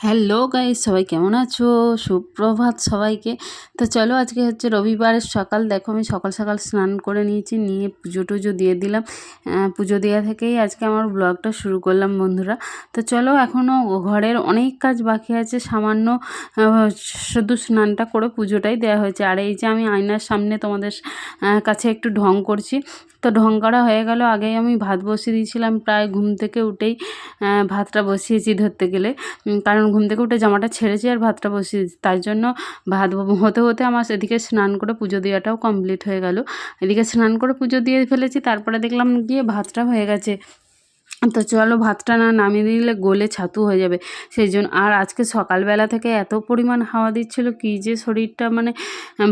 Hello guys সবাই কেমন আছো? সুপ্রভাত সবাইকে। তো চলো আজকে হচ্ছে রবিবারের সকাল। দেখো আমি সকাল সকাল স্নান করে নিয়েছি নিয়ে পুজো টুজো দিয়ে দিলাম। পুজো দেওয়া থেকেই আজকে আমার ব্লগটা শুরু করলাম বন্ধুরা। তো চলো এখনও ঘরের অনেক কাজ বাকি আছে। সামান্য শুধু স্নানটা করে পুজোটাই দেওয়া হয়েছে। আর এই যে আমি আয়নার সামনে তোমাদের কাছে একটু ঢং করছি। তো ঢং করা হয়ে গেল। আগেই আমি ভাত বসিয়ে দিয়েছিলাম। প্রায় ঘুম থেকে উঠেই ভাতটা বসিয়েছি ধরতে গেলে। উম, কারণ ঘুম থেকে উঠে জামাটা ছেড়েছি আর ভাতটা বসিয়েছি তাই জন্য ভাত হতে হতে আমার এদিকে স্নান করে পুজো দেওয়াটাও কমপ্লিট হয়ে গেল। এদিকে স্নান করে পুজো দিয়ে ফেলেছি, তারপরে দেখলাম গিয়ে ভাতটা হয়ে গেছে। তো চলো ভাতটা না নামিয়ে দিলে গলে ছাতু হয়ে যাবে। সেই জন্য আর আজকে সকালবেলা থেকে এত পরিমাণ হাওয়া দিচ্ছিল কি যে শরীরটা মানে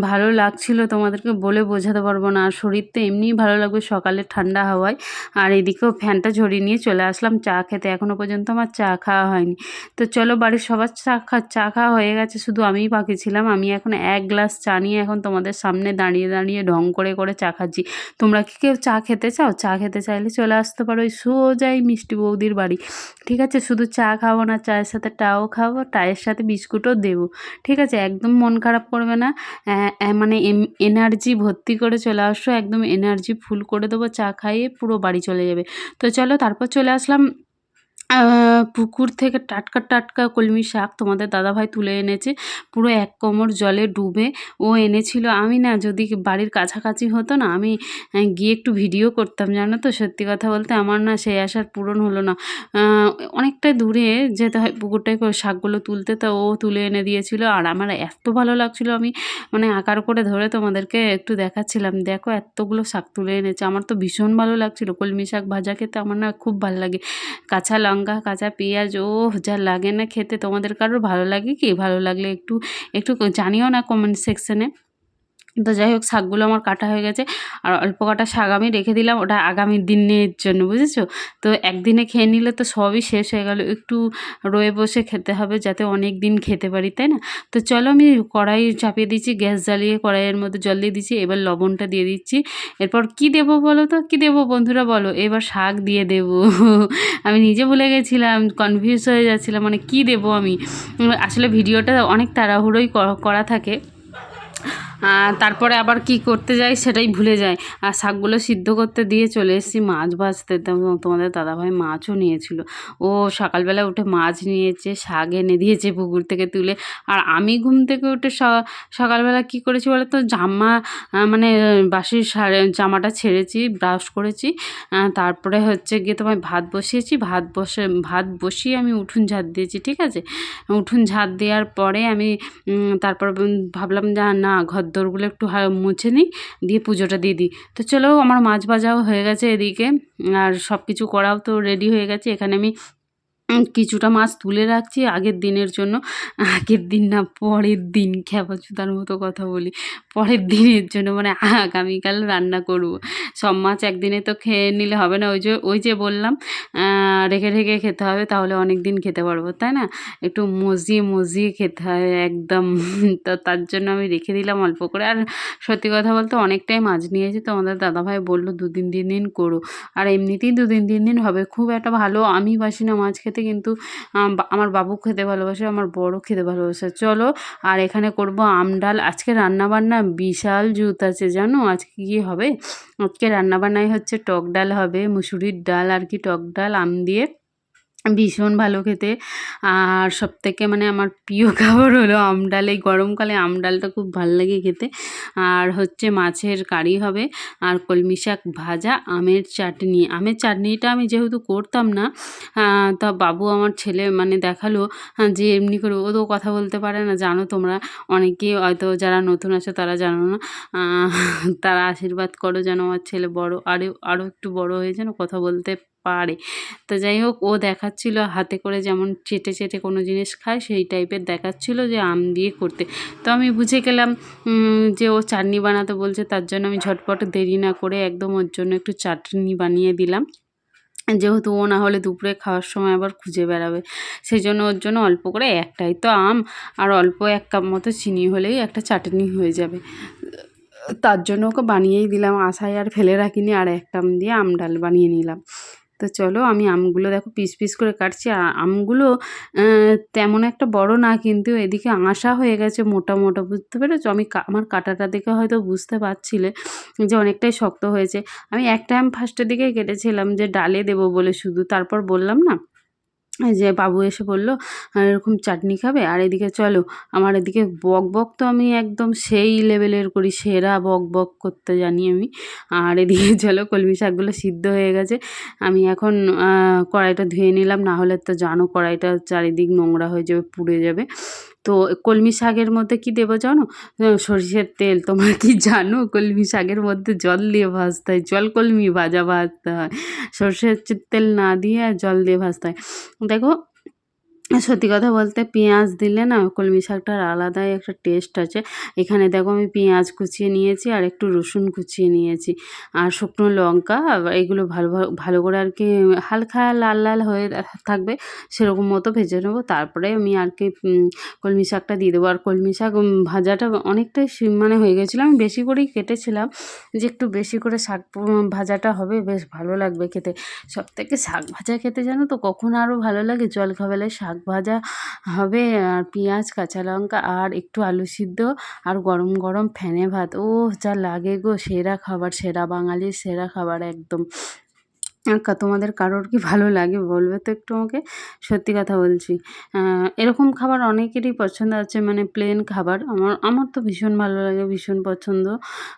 ভালো লাগছিল তোমাদেরকে বলে বোঝাতে পারব না। আর শরীর তো এমনিই ভালো লাগবে সকালে ঠান্ডা হাওয়ায়। আর এদিকেও ফ্যানটা ঝরিয়ে নিয়ে চলে আসলাম চা খেতে। এখনও পর্যন্ত আমার চা খাওয়া হয়নি। তো চলো বাড়ির সবার চা খা, চা খাওয়া হয়ে গেছে। শুধু আমিই বাকি ছিলাম। আমি এখন এক গ্লাস চা নিয়ে এখন তোমাদের সামনে দাঁড়িয়ে দাঁড়িয়ে ঢং করে করে চা খাচ্ছি। তোমরা কি কেউ চা খেতে চাও? চা খেতে চাইলে চলে আসতে পারো। ওই সোজাই মিষ্টি বৌদির বাড়ি। ঠিক আছে? শুধু চা খাব না, চায়ের সাথে টাও খাব, টায়ের সাথে বিস্কুটও দেবো। ঠিক আছে? একদম মন খারাপ করবে না। মানে এনার্জি ভর্তি করে চলে আসো, একদম এনার্জি ফুল করে দেবো, চা খাইয়ে পুরো বাড়ি চলে যাবে। তো চলো, তারপর চলে আসলাম পুকুর থেকে টাটকা টাটকা কলমি শাক তোমাদের দাদাভাই তুলে এনেছে। পুরো এক কোমর জলে ডুবে ও এনেছিল। আমি না যদি বাড়ির কাছাকাছি হতো না, আমি গিয়ে একটু ভিডিও করতাম, জানো তো? সত্যি কথা বলতে আমার না সেই আশার পূরণ হলো না। অনেকটাই দূরে যেতে হয় পুকুরটায় শাকগুলো তুলতে, তো ও তুলে এনে দিয়েছিল। আর আমার এত ভালো লাগছিল, আমি মানে আকার করে ধরে তোমাদেরকে একটু দেখাচ্ছিলাম। দেখো এতগুলো শাক তুলে এনেছে। আমার তো ভীষণ ভালো লাগছিল। কলমি শাক ভাজা খেতে আমার না খুব ভালো লাগে। কাঁচা লঙ্কা, কাঁচা পেঁয়াজ ও যা লাগে না খেতে। তোমাদের কারোর ভালো লাগে কি? ভালো লাগলে একটু একটু জানিও না কমেন্ট সেকশনে তো যাই হোক, শাকগুলো আমার কাটা হয়ে গেছে। আর অল্প কাটা শাক আমি রেখে দিলাম, ওটা আগামী দিনের জন্য, বুঝেছ? তো একদিনে খেয়ে নিলে তো সবই শেষ হয়ে গেল। একটু রয়ে বসে খেতে হবে যাতে অনেক দিন খেতে পারি, তাই না? তো চলো আমি কড়াই চাপিয়ে দিচ্ছি, গ্যাস জ্বালিয়ে কড়াইয়ের মধ্যে জল দিয়ে দিচ্ছি, এবার লবণটা দিয়ে দিচ্ছি। এরপর কি দেবো বলো তো? কি দেবো বন্ধুরা বলো? এবার শাক দিয়ে দেবো। আমি নিজে ভুলে গেছিলাম কনফিউজ হয়ে যাচ্ছিলাম মানে কি দেবো আমি? আসলে ভিডিওটা অনেক তাড়াহুড়োই করা থাকে। তারপরে আবার কি করতে যাই সেটাই ভুলে যাই। আর শাকগুলো সিদ্ধ করতে দিয়ে চলে এসেছি, মাছ ভাজতে। তোমাদের দাদাভাই মাছও নিয়েছিল। ও সকালবেলা উঠে মাছ নিয়েছে, শাক এনে দিয়েছে পুকুর থেকে তুলে। আর আমি ঘুম থেকে উঠে সকালবেলা কি করেছি বলো তো, জামা মানে বাসির সারে জামাটা ছেড়েছি, ব্রাশ করেছি। তারপরে হচ্ছে গিয়ে তোমায় ভাত বসিয়েছি। ভাত বসে, ভাত বসিয়ে আমি উঠুন ঝাড় দিয়েছি, ঠিক আছে? উঠুন ঝাড় দেওয়ার পরে আমি তারপর ভাবলাম যে না, ঘর দোরগুলো একটু মুছে নিই, দিয়ে পুজোটা দিয়ে দিই। তো চলো আমার মাছ ভাজাও হয়ে গেছে এদিকে, আর সব কিছু করাও তো রেডি হয়ে গেছে। এখানে আমি কিছুটা মাছ তুলে রাখছি। আগের দিনের জন্য। আগের দিন না, পরের দিন খেপাচুতার মতো কথা বলি। পরের দিনের জন্য মানে আগামীকাল রান্না করব। সব মাছ একদিনে তো খেয়ে নিলে হবে না। ওই যে ওই যে বললাম রেখে রেখে খেতে হবে, তাহলে অনেক দিন খেতে পারব, তাই না? একটু মজিয়ে মজিয়ে খেতে হয় একদম। তো তার জন্য আমি রেখে দিলাম অল্প করে। আর সত্যি কথা বলতে অনেকটাই মাছ নিয়েছি। তো আমাদের দাদাভাই বলল দু দিন তিন দিন করো। আর এমনিতেই দু দিন তিন দিন হবে। খুব একটা ভালো আমি বাসি না মাছ খেতে। কিন্তু আমার বাবু খেতে ভালোবাসে, আমার বড় খেতে ভালোবাসে। চলো, আর এখানে করব আম ডাল। আজকে রান্নাবান্না বিশাল জুত আছে, জানো? আজকে কি হবে? আজকে রান্নাবান্নায় হচ্ছে টক ডাল হবে, মুসুরির ডাল আর কি টক ডাল, আম দিয়ে। ভীষণ ভালো খেতে। আর সবথেকে মানে আমার প্রিয় খাবার হলো আম ডাল। এই গরমকালে আম ডালটা খুব ভালো লাগে খেতে। আর হচ্ছে মাছের কারি হবে। আর কলমি শাক ভাজা, আমের চাটনি। আমের চাটনিটা আমি যেহেতু করতাম না তা বাবু আমার ছেলে মানে দেখাল যে এমনি করে ও তো কথা বলতে পারে না। জানো তোমরা অনেকেই হয়তো যারা নতুন আছে তারা জানো না তারা আশীর্বাদ করো যেন আমার ছেলে বড় আরও আরও একটু বড় হয়ে যেন কথা বলতে পারে। তো যাই হোক, ও দেখাচ্ছিল হাতে করে যেমন চেটে চেটে কোনো জিনিস খায়, সেই টাইপের দেখাচ্ছিল যে আম দিয়ে করতে। তো আমি বুঝে গেলাম যে ও চাটনি বানাতে বলছে, তার জন্য আমি ঝটপট দেরি না করে একদম ওর জন্য একটু চাটনি বানিয়ে দিলাম। যেহেতু ও না হলে দুপুরে খাওয়ার সময় আবার খুঁজে বেড়াবে সেই জন্য ওর জন্য অল্প করে একটাই তো আম আর অল্প এক কাপ মতো চিনি হলেই একটা চাটনি হয়ে যাবে। তার জন্য ওকে বানিয়েই দিলাম, আশায় আর ফেলে রাখিনি, আর একটা আম দিয়ে আম ডাল বানিয়ে নিলাম। তো চলো আমি আমগুলো দেখো পিস পিস করে কাটছি। আর আমগুলো তেমন একটা বড় না, কিন্তু এদিকে আশা হয়ে গেছে মোটা মোটা, বুঝতে পেরেছ? আমি আমার কাটাটা দেখে হয়তো বুঝতে পারছিলে যে অনেকটাই শক্ত হয়েছে। আমি একটা আম ফার্স্টের দিকেই কেটেছিলাম যে ডালে দেবো বলে শুধু, তারপর বললাম না যে বাবু এসে বলল, "আর এরকম চাটনি খাবে? আর এদিকে চলো, আমার এদিকে বক বক তো আমি একদম সেই লেভেলের করি, সেরা বক বক করতে জানি আমি। আর এদিকে চলো, কলমি শাকগুলো সিদ্ধ হয়ে গেছে। আমি এখন কড়াইটা ধুয়ে নিলাম না হলে তো জানো কড়াইটা চারিদিক নোংরা হয়ে যাবে, পুড়ে যাবে। তো কলমি শাকের মধ্যে কি দেবো জানো? সরিষের তেল। তোমরা কি জানো? কলমি শাকের মধ্যে জল দিয়ে ভাজতে হয়। জল কলমি ভাজা ভাজতে হয়। সরষের তেল না দিয়ে আর জল দিয়ে ভাজতে হয়। দেখো সত্যি কথা বলতে পেঁয়াজ দিলে না কলমি শাকটার আলাদাই একটা টেস্ট আছে। এখানে দেখো আমি পেঁয়াজ কুচিয়ে নিয়েছি আর একটু রসুন কুচিয়ে নিয়েছি। আর শুকনো লঙ্কা, এগুলো ভালো ভালো করে আর কি হালকা লাল লাল হয়ে থাকবে সেরকম মতো ভেজে নেব। তারপরে আমি আর কি কলমি শাকটা দিয়ে দেবো। আর কলমি শাক ভাজাটা অনেকটাই মানে হয়ে গেছিল। আমি বেশি করেই কেটেছিলাম যে একটু বেশি করে শাক ভাজাটা হবে, বেশ ভালো লাগবে খেতে। সব থেকে শাক ভাজা খেতে জানো তো কখন আরও ভালো লাগে? জলখাবারে শাক ভাজা হবে আর পেঁয়াজ, কাঁচা লঙ্কা আর একটু আলু সিদ্ধ আর গরম গরম ফ্যানে ভাত। ও যা লাগে গো, সেরা খাবার, সেরা বাঙালির সেরা খাবার একদম। তোমাদের কারোর কি ভালো লাগে বলবে তো একটু আমাকে? সত্যি কথা বলছি। এরকম খাবার অনেকেরই পছন্দ আছে মানে প্লেন খাবার। আমার আমার তো ভীষণ ভালো লাগে, ভীষণ পছন্দ।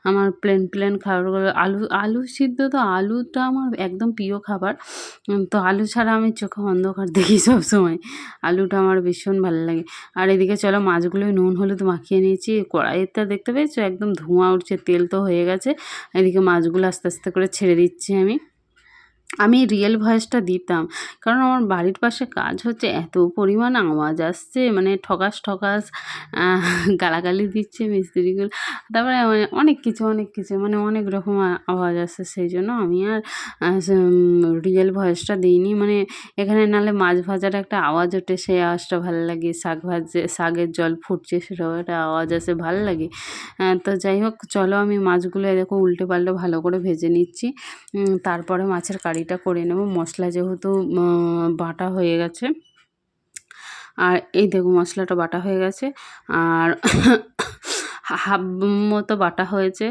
আমার প্লেন প্লেন খাবারগুলো, আলু আলু সিদ্ধ তো আলুটা আমার একদম প্রিয় খাবার। তো আলু ছাড়া আমি চোখে অন্ধকার দেখি সব সময় আলুটা আমার ভীষণ ভালো লাগে। আর এদিকে চলো মাছগুলোই নুন, হলুদ মাখিয়ে নিয়েছি। কড়াইতে দেখতে পেয়েছ? একদম ধোঁয়া উঠছে, তেল তো হয়ে গেছে। এদিকে মাছগুলো আস্তে আস্তে করে ছেড়ে দিচ্ছি আমি। আমি রিয়েল ভয়েসটা দিতাম। কারণ আমার বাড়ির পাশে কাজ হচ্ছে, এত পরিমাণ আওয়াজ আসছে মানে ঠকাস ঠকাস গালাগালি দিচ্ছে মিস্ত্রিগুলো। তারপরে মানে অনেক কিছু অনেক কিছু মানে অনেক রকম আওয়াজ আসছে। সেই জন্য আমি আর রিয়েল ভয়েসটা দিইনি। মানে এখানে নালে মাছ ভাজার একটা আওয়াজ ওঠে সেই আওয়াজটা ভালো লাগে, শাক ভাজে শাকের জল ফুটছে সেটাও একটা আওয়াজ আসে, ভালো লাগে। তো যাই হোক, চলো আমি মাছগুলো এরকম উল্টে পাল্টে ভালো করে ভেজে নিচ্ছি। তারপরে মাছের কারিটা করে নেব। মশলা যেহেতু বাটা হয়ে গেছে। আর এই দেখো মশলাটা বাটা হয়ে গেছে। আর হাফ মতো বাটা হয়েছে।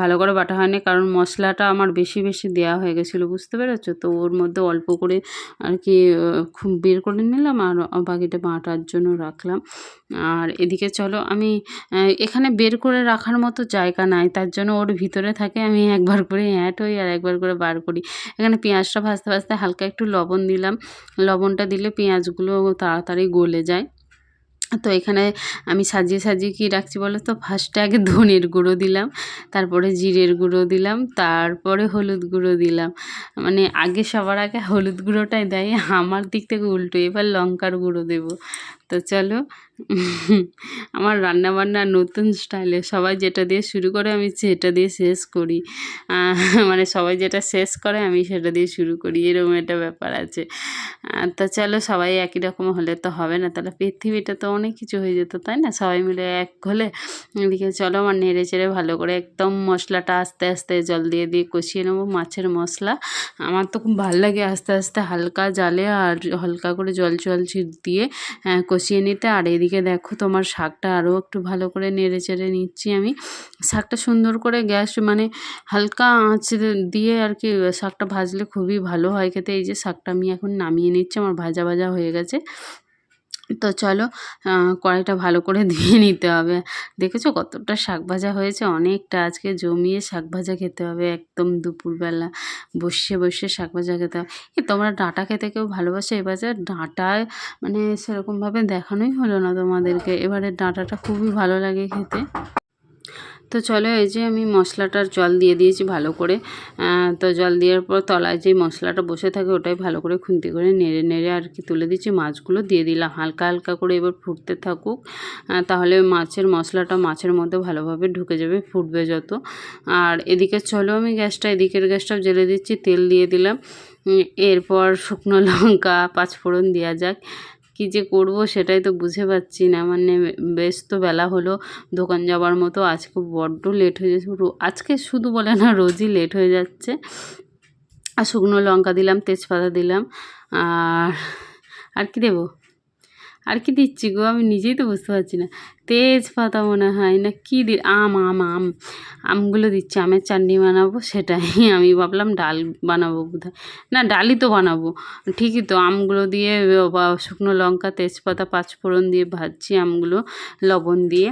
ভালো করে বাটা হয়নি কারণ মশলাটা আমার বেশি বেশি দেওয়া হয়ে গেছিল, বুঝতে পেরেছ? তো ওর মধ্যে অল্প করে আর কি খুব বের করে নিলাম আর বাকিটা বাটার জন্য রাখলাম। আর এদিকে চলো, আমি এখানে বের করে রাখার মতো জায়গা নাই, তার জন্য ওর ভিতরে থাকে, আমি একবার করে অ্যাড হই আর একবার করে বার করি। এখানে পেঁয়াজটা ভাজতে ভাজতে হালকা একটু লবণ দিলাম। লবণটা দিলে পেঁয়াজগুলো তাড়াতাড়ি গলে যায়। তো এখানে আমি সাজিয়ে সাজিয়ে কি রাখছি বলো তো ফার্স্টে আগে ধনের গুঁড়ো দিলাম, তারপরে জিরের গুঁড়ো দিলাম, তারপরে হলুদ গুঁড়ো দিলাম। মানে আগে সবার আগে হলুদ গুঁড়োটাই দেয়, আমার দিক থেকে উল্টো, এবার লঙ্কার গুঁড়ো দেবো। তো চলো আমার রান্না বান্না নতুন স্টাইলে সবাই যেটা দিয়ে শুরু করে আমি সেটা দিয়ে শেষ করি। মানে সবাই যেটা শেষ করে আমি সেটা দিয়ে শুরু করি এরকম একটা ব্যাপার আছে। তো চলো সবাই একই রকম হলে তো হবে না তাহলে পৃথিবীটা তো অনেক কিছু হয়ে যেত তাই না? সবাই মিলে এক হলে এদিকে চলো আমার নেড়ে চেড়ে ভালো করে একদম মশলাটা আস্তে আস্তে জল দিয়ে দিয়ে কষিয়ে নেব মাছের মশলা। আমার তো খুব ভালো লাগে আস্তে আস্তে হালকা জালে আর হালকা করে জল জল দিয়ে আহ, কষিয়ে নিতে। আর এদিকে দেখো তোমার শাকটা আরও একটু ভালো করে নেড়ে চেড়ে নিচ্ছি আমি। শাকটা সুন্দর করে গ্যাস মানে হালকা আঁচ দিয়ে আর কি শাকটা ভাজলে খুবই ভালো হয় খেতে। এই যে শাকটা আমি এখন নামিয়ে নিচ্ছি, আমার ভাজা ভাজা হয়ে গেছে। তো চলো কড়াইটা ভালো করে ধুয়ে নিতে হবে। দেখেছ কতটা শাক ভাজা হয়েছে? অনেকটা আজকে জমিয়ে শাক ভাজা খেতে হবে একদম দুপুরবেলা। বসে বসে শাক ভাজা খেতে হবে। এ, তোমরা ডাঁটা খেতে কেউ ভালোবাসো? এবার ডাঁটায় মানে সেরকমভাবে দেখানোই হলো না তোমাদেরকে। এবারে ডাঁটাটা খুবই ভালো লাগে খেতে। তো চলো এই যে আমি মশলাটার জল দিয়ে দিয়েছি ভালো করে। তো জল দেওয়ার পর তলায় যে মশলাটা বসে থাকে ওটাই ভালো করে খুন্তি করে নেড়ে নেড়ে আর কি তুলে দিচ্ছি মাছগুলো দিয়ে দিলাম হালকা হালকা করে এবার ফুটতে থাকুক। তাহলে মাছের মশলাটা মাছের মধ্যে ভালোভাবে ঢুকে যাবে, ফুটবে যত। আর এদিকে চলো আমি গ্যাসটা, এদিকের গ্যাসটাও জ্বেলে দিচ্ছি, তেল দিয়ে দিলাম। এরপর শুকনো লঙ্কা, পাঁচফোড়ন দেওয়া যাক। কী যে করব সেটাই তো বুঝে পাচ্ছি না। মানে বেশ তো বেলা হলো, দোকান যাওয়ার মতো আজকে বড্ড লেট হয়ে যাচ্ছে। আজকে শুধু বলে না, রোজই লেট হয়ে যাচ্ছে। আর শুকনো লঙ্কা দিলাম, তেজপাতা দিলাম, আর আর কি দেবো? আর কি দিচ্ছি গো? আমি নিজেই তো বুঝতে পারছি না। তেজপাতা মনে হয় না কী দি, আম আম আম। আমগুলো দিচ্ছি, আমের চাটনি বানাবো, সেটাই আমি ভাবলাম ডাল বানাবো বোধহয়। না, ডালই তো বানাবো। ঠিকই তো, আমগুলো দিয়ে বা শুকনো লঙ্কা, তেজপাতা, পাঁচফোড়ন দিয়ে ভাজছি আমগুলো, লবণ দিয়ে।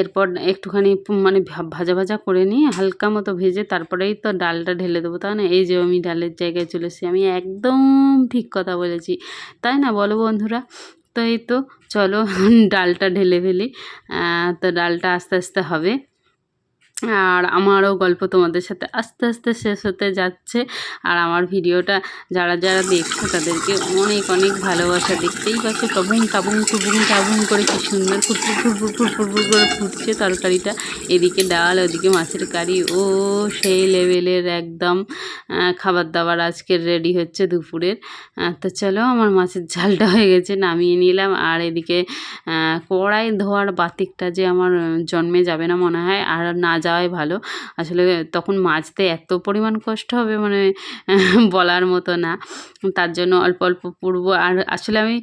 এরপর একটুখানি মানে ভাজা ভাজা করে নিয়ে হালকা মতো ভেজে তারপরেই তো ডালটা ঢেলে দেবো, তাই না? এই যে আমি ডালের জায়গায় চলে এসেছি, আমি একদম ঠিক কথা বলেছি। তাই না বলো বন্ধুরা? তো এই তো চলো ডালটা ঢেলে ফেলি তো ডালটা আস্তে আস্তে হবে। আর আমারও গল্প তোমাদের সাথে আস্তে আস্তে শেষ হতে যাচ্ছে। আর আমার ভিডিওটা যারা যারা দেখছ তাদেরকে অনেক অনেক ভালোবাসা। দেখতেই পাচ্ছ টবুং টাবুং, টুবুং টাবুং করে কি সুন্দর ফুটফুর ফুটফুর ফুটফুর ফুট করে ফুটছে তরকারিটা। এদিকে ডাল, ওদিকে মাছের কারি। ও, সেই লেভেলের একদম খাবার দাবার আজকের রেডি হচ্ছে দুপুরের। তো চলো আমার মাছের ঝালটা হয়ে গেছে, নামিয়ে নিলাম। আর এদিকে কড়াই ধোয়ার বাতিকটা যে আমার জন্মে যাবে না মনে হয়। আর না যাওয়াই ভালো। আসলে তখন মাজতে এত পরিমাণ কষ্ট হবে মানে বলার মতো না। তার জন্য অল্প অল্প পূর্ব আর আসলে আমি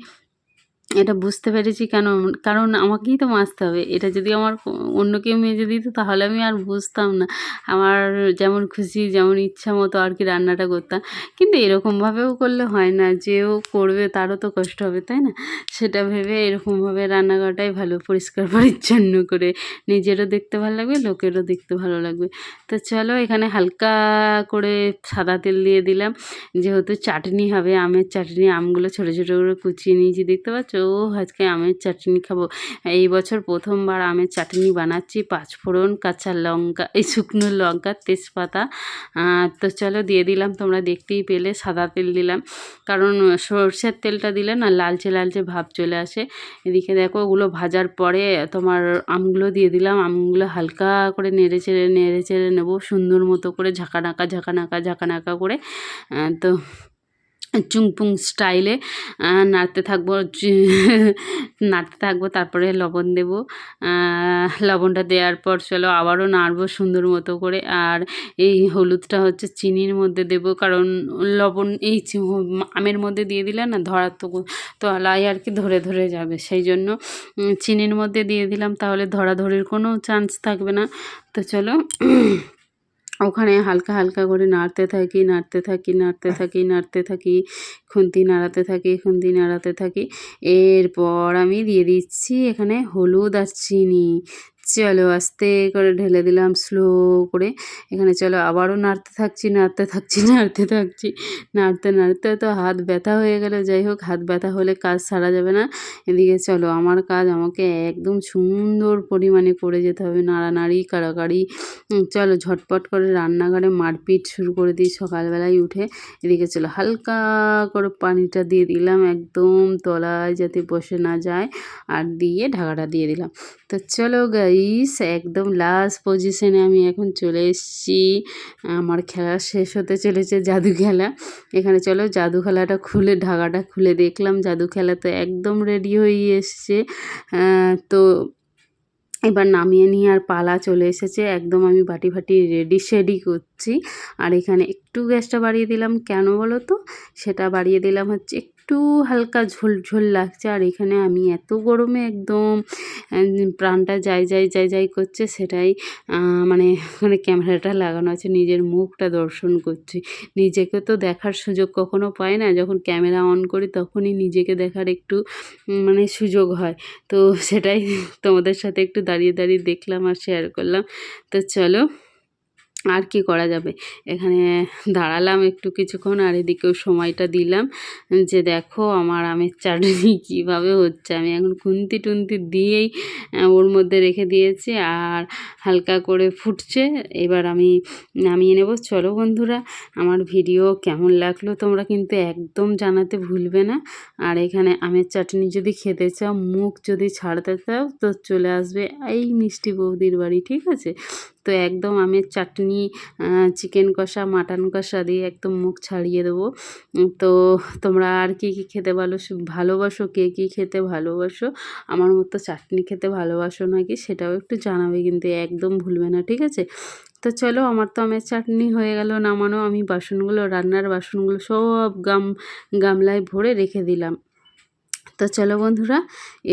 এটা বুঝতে পেরেছি কেন, কারণ আমাকেই তো মাজতে হবে। এটা যদি আমার অন্য কেউ মেজে দিত, তাহলে আমি আর বুঝতাম না। আমার যেমন খুশি, যেমন ইচ্ছা মতো আর কি রান্নাটা করতাম। কিন্তু এরকমভাবেও করলে হয় না যেও করবে তারও তো কষ্ট হবে, তাই না? সেটা ভেবে এরকমভাবে রান্না করাটাই ভালো, পরিষ্কার, পরিচ্ছন্ন করে নিজেরও দেখতে ভালো লাগবে, লোকেরও দেখতে ভালো লাগবে। তো চলো, এখানে হালকা করে সাদা তেল দিয়ে দিলাম। যেহেতু চাটনি হবে, আমের চাটনি, আমগুলো ছোটো ছোটো করে কুচিয়ে নিয়েছি, দেখতে পাচ্ছ? ও আজকে আমের চাটনি খাব। এই বছর প্রথমবার আমের চাটনি বানাচ্ছি পাঁচফোড়ন কাঁচা লঙ্কা, এই শুকনো লঙ্কা, তেজপাতা। তো চলো দিয়ে দিলাম, তোমরা দেখতেই পেলে, সাদা তেল দিলাম। কারণ সর্ষের তেলটা দিলে না লালচে লালচে ভাব চলে আসে। এদিকে দেখো, ওগুলো ভাজার পরে তোমার আমগুলো দিয়ে দিলাম, আমগুলো হালকা করে নেড়ে চেড়ে নেড়ে চেড়ে নেব, সুন্দর মতো করে ঝাঁকানাকা ঝাঁকানাকা ঝাঁকানাকা করে। তো চুংপুং স্টাইলে নাড়তে থাকব নাড়তে থাকব, তারপরে লবণ দেবো। লবণটা দেওয়ার পর চলো আবারও নাড়বো সুন্দর মতো করে। আর এই হলুদটা হচ্ছে চিনির মধ্যে দেবো, কারণ লবণ এই আমের মধ্যে দিয়ে দিলে না ধরার তো তলায় আর কি ধরে ধরে যাবে। সেই জন্য চিনির মধ্যে দিয়ে দিলাম, তাহলে ধরাধরির কোনো চান্স থাকবে না। তো চলো ওখানে হালকা হালকা করে নাড়তে থাকি নাড়তে থাকি নাড়তে থাকি নাড়তে থাকি, খুন্তি নাড়াতে থাকি, খুন্তি নাড়াতে থাকি। এরপর আমি দিয়ে দিচ্ছি এখানে হলুদ আর চিনি। চলো আস্তে করে ঢেলে দিলাম স্লো করে। এখানে চলো, আবারও নাড়তে থাকছি নাড়তে থাকছি নাড়তে থাকছি। নাড়তে নাড়তে তো হাত ব্যথা হয়ে গেল, যাই হোক, হাত ব্যথা হলে কাজ সারা যাবে না। এদিকে চলো, আমার কাজ আমাকে একদম সুন্দর পরিমাণে করে যেতে হবে, নাড়ানাড়ি, কাড়াকাড়ি। চলো, ঝটপট করে রান্নাঘরে মারপিট শুরু করে দিই সকালবেলায় উঠে। এদিকে চলো, হালকা করে পানিটা দিয়ে দিলাম, একদম তলায় যাতে বসে না যায়। আর দিয়ে ঢাকাটা দিয়ে দিলাম। তো চলো গাইস একদম লাস্ট পজিশনে আমি এখন চলে এসেছি। আমার খেলা শেষ হতে চলেছে জাদু খেলা। এখানে চলো জাদু খেলাটা খুলে, ঢাকাটা খুলে দেখলাম। জাদু খেলা তো একদম রেডি হয়ে এসছে। তো এবার নামিয়ে নিয়ে আর পালা চলে এসেছে। একদম আমি বাটি ফাটি রেডি শেডি করছি। আর এখানে একটু গ্যাসটা বাড়িয়ে দিলাম। কেন বলো তো? সেটা বাড়িয়ে দিলাম হচ্ছে একটু হালকা ঝোল ঝোল লাগছে। আর এখানে আমি এত গরমে একদম প্রাণটা যাই যাই যাই যাই করছে সেটাই মানে ওখানে ক্যামেরাটা লাগানো আছে, নিজের মুখটা দর্শন করছি। নিজেকে তো দেখার সুযোগ কখনো পাই না, যখন ক্যামেরা অন করি তখনই নিজেকে দেখার একটু মানে সুযোগ হয়। তো সেটাই তোমাদের সাথে একটু দাঁড়িয়ে দাঁড়িয়ে দেখলাম আর শেয়ার করলাম। তো চলো আর কি করা যাবে? এখানে দাঁড়ালাম একটু কিছুক্ষণ আর এদিকেও সময়টা দিলাম যে দেখো আমার আমের চাটনি কীভাবে হচ্ছে। আমি এখন খুন্তি টুন্তি দিয়েই ওর মধ্যে রেখে দিয়েছি আর হালকা করে ফুটছে। এবার আমি নামিয়ে নেব। চলো বন্ধুরা, আমার ভিডিও কেমন লাগল তোমরা কিন্তু একদম জানাতে ভুলবে না। আর এখানে আমের চাটনি যদি খেতে চাও, মুখ যদি ছাড়তে চাও, তো চলে আসবে এই মিষ্টি বৌদির বাড়ি, ঠিক আছে? তো একদম আমের চাটনি চিকেন কষা মাটন কষা দিয়ে একদম মুখ ছাড়িয়ে দেবো। তো তোমরা আর কি কি খেতে ভালো ভালোবাসো? কে কী খেতে ভালোবাসো? আমার মতো চাটনি খেতে ভালোবাসো নাকি? সেটাও একটু জানাবে, কিন্তু একদম ভুলবে না, ঠিক আছে? তো চলো, আমার তো আমের চাটনি হয়ে গেল নামানো। আমি বাসনগুলো, রান্নার বাসনগুলো সব গাম, গামলায় ভরে রেখে দিলাম। তো চলো বন্ধুরা,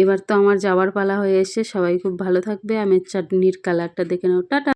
এবার তো আমার যাওয়ার পালা হয়ে এসছে। সবাই খুব ভালো থাকবে। আমের চাটনির কালারটা দেখে নাও। টাটা!